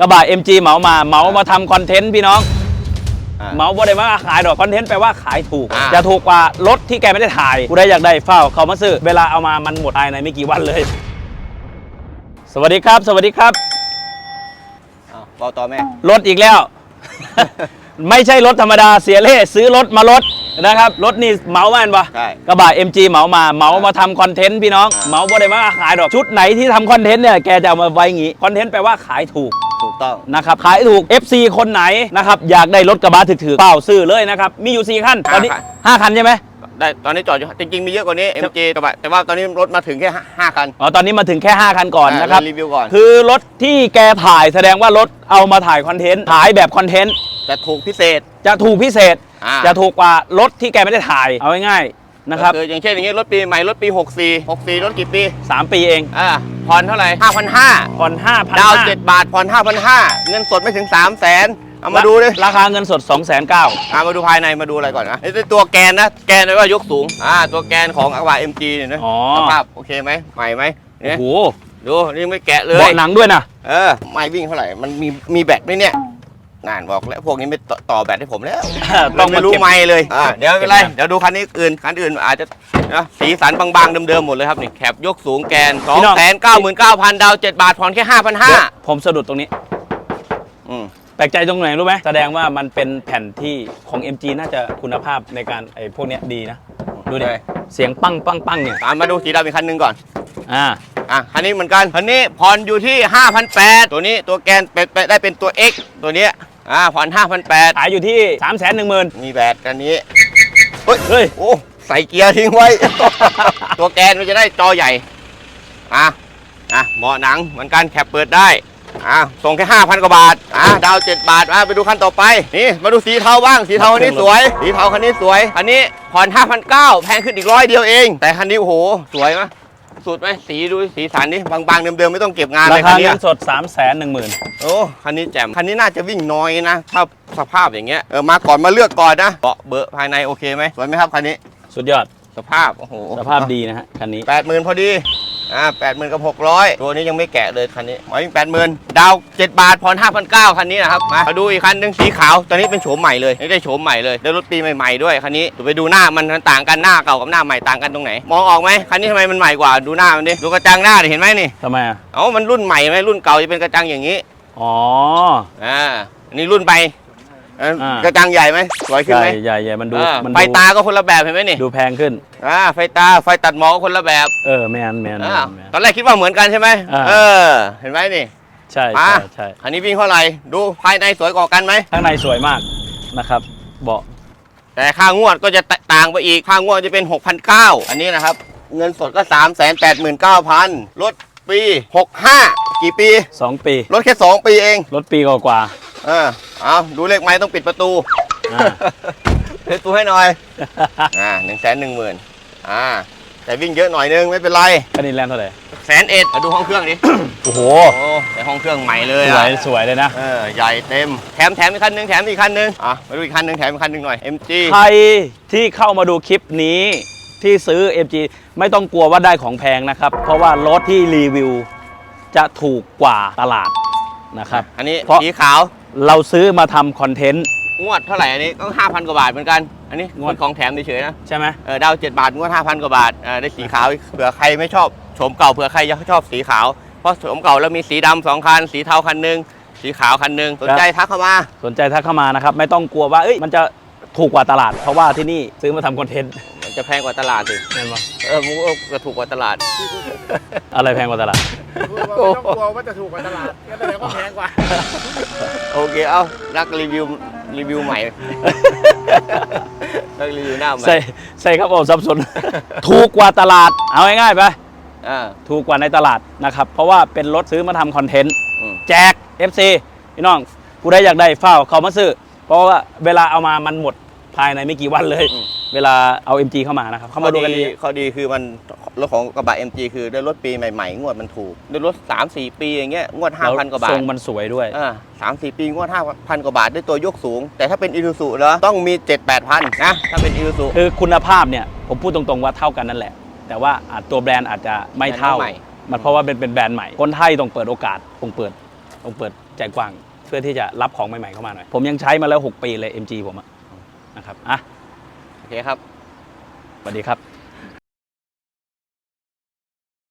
กระบะ MG เหมามาเหมามาทำคอนเทนต์พี่น้อง อ่า เหมาบ่ได้ว่าขายดอกคอนเทนต์แปลว่าขายถูก อ่า จะถูกกว่ารถที่แกไม่ได้ถ่ายกูได้อยากได้เฝ้าเขามาซื้อเวลาเอามามันหมดภายในไม่กี่วันเลย สวัสดีครับ สวัสดีครับ อ้าวบอกต่อแม่ รถอีกแล้ว ไม่ใช่รถธรรมดาเสียเล่ซื้อรถมาลดนะครับ รถนี่เหมาแม่นปะใช่กระบะ MG เหมามาเหมามาทำคอนเทนต์พี่น้อง อ่า เหมาบ่ได้ว่าขายดอกชุดไหนที่ทำคอนเทนต์เนี่ยแกจะเอามาไว้อย่างงี้คอนเทนต์แปลว่าขายถูก ถูกต้องนะครับขายถูก FC คนไหนนะครับอยากได้รถกระบะถือๆเปล่าซื้อเลยนะครับมีอยู่ 4 คันตอนนี้ 5 คันใช่ไหมได้ตอนนี้จอดอยู่จริงๆมีเยอะกว่านี้ MG กระบะแต่ว่าตอนนี้รถมาถึงแค่ห้าคันอ๋อตอนนี้มาถึงแค่ 5 คันก่อนนะครับอ่ารีวิวก่อนคือรถที่แกถ่ายแสดงว่ารถเอามาถ่ายคอนเทนต์ถ่ายแบบคอนเทนต์แต่ถูกพิเศษจะถูกพิเศษอ่าจะถูกกว่ารถที่แกไม่ได้ถ่ายเอาง่ายๆนะครับก็คืออย่างเช่นอย่างงี้รถปีใหม่รถปี 64 64รถกี่ปี 3 ปีเองอ่า ผ่อนเท่าไหร่5,500ผ่อน5,000ดาวน์7บาทผ่อน5,500เงินสดไม่ถึง3 0 0 0 0 0เอามาดูดิราคาเงินสด 2 9 0 0 0อ่ามาดูภายในมาดูอะไรก่อนนะไอ้ตัวแกนนะ แกนเลยว่ายกสูง อ่า ตัวแกนของอาวา MG เนี่ยนะอ๋อสภาพโอเคไหมใหม่ไหมโอ้เนี่ยโห ดู นี่ไม่แกะเลยเบาะหนังด้วยนะ เออ ไม่วิ่งเท่าไหร่ มันมีมีแบตไหมเนี่ย นานบอกแล้วพวกนี้ไม่ต่อต่อแบตให้ผมแล้วต้องไม่มารู้เก็บไม่เลยอ่าเดี๋ยวไม่เป็นไรเก็บนะเดี๋ยวดูคันนี้อื่นคันอื่นอาจจะนะสีสันบางๆเดิมๆหมดเลยครับนี่แคปยกสูงแกน2 9 9 9 0 0 0ดาว7บาทผ่อนแค่เดี๋ยว5,500ผมสะดุดตรงนี้อืมแปลกใจตรงไหนรู้ไหมแสดงว่ามันเป็นแผ่นที่ของ MG น่าจะคุณภาพในการไอ้พวกเนี้ยดีนะ ดูดิใช่เสียงปังปังปังเนี่ยตามมาดูสีดำอีกคันหนึ่งก่อน อ่าอะคันนี้เหมือนกันคันนี้ผ่อนอยู่ที่ 5,800 ตัวนี้ตัวแกนเป็นเป็นได้เป็นตัว X ตัวเนี้ย อ่าผ่อน5,800ขายอยู่ที่ 3 1 0 0 0 0 มีแบตกันนี้ เฮ้ย เฮ้ย โอ้ ใส่เกียร์ทิ้งไว้ ตัวแกนมันจะได้จอใหญ่ อะ อะเบาะหนังเหมือนกันแคปเปิดได้ อะ ส่งแค่5,000กว่าบาท อะ ดาว7บาท อะ ไปดูคันต่อไป นี่ มาดูสีเทาบ้าง สีเทาคันนี้สวย สีเทาคันนี้สวยคันนี้ผ่อน5,900แพงขึ้นอีกร้อยเดียวเอง แต่คันนี้โอ้โห สวยไหม สุดไหมสีดูสีสันนี่บางๆเดิมๆไม่ต้องเก็บงานเลรายคัคานนี้เงินสด 3 1 0 0 0 0 โอ้คันนี้แจ่มคันนี้น่าจะวิ่งน้อยนะถ้าสภาพอย่างเงี้ยเออมาก่อนมาเลือกก่อนนะเบาะเบอะภายในโอเคไหมสวยไหมครับคันนี้ สุดยอด สภาพโอ้โหสภาพดีนะฮะ คันนี้แปดหมื่นพอดี อ่าแปดหมื่นกับหกร้อยตัวนี้ยังไม่แกะเลยคันนี้หมายแปดหมื่นดาวเจ็ดบาทผ่อนห้าพันเก้าคันนี้นะครับ มามาดูอีกคันหนึงสีขาวตอนนี้เป็นโฉมใหม่เลย นี่ได้โฉมใหม่เลย ได้รถปีใหม่ๆด้วยคันนี้เดี๋ยวไปดูหน้ามันมันต่างกันหน้าเก่ากับหน้าใหม่ต่างกันตรงไหน มองออกไหมคันนี้ทำไมมันใหม่กว่า ดูหน้ามันดิ ดูกระจังหน้าดิเห็นไหมนี่ ทำไมอะ เอ้ามันรุ่นใหม่ไหมรุ่นเก่าจะเป็นกระจังอย่างนี้ อ๋อ อ่าอันนี้รุ่นไป เอ้ยอ่า กระจังใหญ่ไหมสวยขึ้นใหไหญ่มใหญ่ใหญ่มันดูอ่ามันไฟตาก็คนละแบบเห็นไหมนี่ดูแพงขึ้น อ่าไฟตาไฟตัดหมอกก็คนละแบบเออแมนแมนแมอ่านแมน ตอนแรกคิดว่าเหมือนกันใช่ไหมอ่า เออ เห็นไหมนี่ใช่มาใช่ใช่อันนี้วิ่งเท่าไหร่ดูภายในสวยกว่ากันไหม ข้างในสวยมากนะครับ เบาะแต่ค่างวดก็จะต่างไปอีก ค่างวดจะเป็น 6,900 อันนี้นะครับ เงินสดก็ 389,000รถปี 65 กี่ปี2ปีรถแค่ 2 ปีเอง รถปีกว่าเออ เอาดูเลขไม้ต้องปิดประตูๆอ่าปิดประตูให้หน่อย อ่าหนึ่งแสนหนึ่งหมื่นอ่า แต่วิ่งเยอะหน่อยนึงไม่เป็นไรคันนี้แลนด์เท่าไหร่แสนเอ็ดมาดูห้องเครื่องดิ โอ้โห โอ้แต่ห้องเครื่องใหม่เลยสอะ วยสวยเลยนะ เออ ใหญ่เต็ม แถมแถมอีกคันหนึงแถมอีกคันหนึงอะมาดูอีกคันหนึงแถมอีกคันหนึงหน่อย MG ใครที่เข้ามาดูคลิปนี้ที่ซื้อ MG ไม่ต้องกลัวว่าได้ของแพงนะครับ เพราะว่ารถที่รีวิวจะถูกกว่าตลาดนะครับ อันนี้เพราะ สีขาว เราซื้อมาทำคอนเทนต์ งวดเท่าไหร่อันนี้ก็ห้าพันกว่าบาทเหมือนกัน อันนี้งงววดดของแถมเฉยๆนะใช่ไหมเออดาวเจ็ดบาทงวดห้าพันกว่าบาทอ่าได้สีขาวเผื่อใครไม่ชอบโฉมเก่าเผื่อใครยังชอบสีขาว เพราะโฉมเก่าแล้วมีสีดำสองคัน สีเทาคันหนึงสีขาวคันหนึงสนใจทักเข้ามาสนใจทักเข้ามานะครับ ไม่ต้องกลัวว่าเอ้ยมันจะถูกกว่าตลาด เพราะว่าที่นี่ซื้อมาทำคอนเทนต์มันจะแพงกว่าตลาดสิแม่นปะเออมันก็ถูกกว่าตลาด อะไรแพงกว่าตลาด พูดว่าไม่ต้องกลัวว่าจะถูกกว่าตลาดก็แสดงว่าแพงกว่า โอเค เอานักรีวิวรีวิวใหม่ นักรีวิวหน้าใหม่ใส่ใส่ครับผมสับสน ถูกกว่าตลาด เอาง่ายๆไป อ่า ถูกกว่าในตลาดนะครับ เพราะว่าเป็นรถซื้อมาทำคอนเทนต์ อืม แจก FC พี่น้องกูได้อยากได้เฝ้าเขามาซื้อ เพราะว่าเวลาเอามามันหมด ภายในไม่กี่วันเลย เวลาเอา MG เข้ามานะครับ เข้ามาดูกันดีข้อดีคือมันรถของกระบะ MG คือได้รถปีใหม่ๆ งวดมันถูกได้รถ 3 4 ปีอย่างเงี้ยงวด 5,000 กว่าบาททรงมันสวยด้วยอ่าสามสี่ปีงวด 5,000 กว่าบาทด้วยตัวยกสูง แต่ถ้าเป็นอิทูซูแล้วต้องมี 7-8,000นะถ้าเป็นอิทูซูคือคุณภาพเนี่ยผมพูดตรงๆว่าเท่ากันนั่นแหละ แต่ว่าตัวแบรนด์อาจจะไม่เท่ามันเพราะว่าเป็นเป็นแบรนด์ใหม่คนไทยต้องเปิดโอกาสต้องเปิดต้องเปิดใจกว้างเพื่อที่จะรับของใหม่ๆเข้ามาหน่อย ผมยังใช้มาแล้ว 6 ปีเลย MG ผมอะ นะครับอะโอเคครับสวัสดีครับ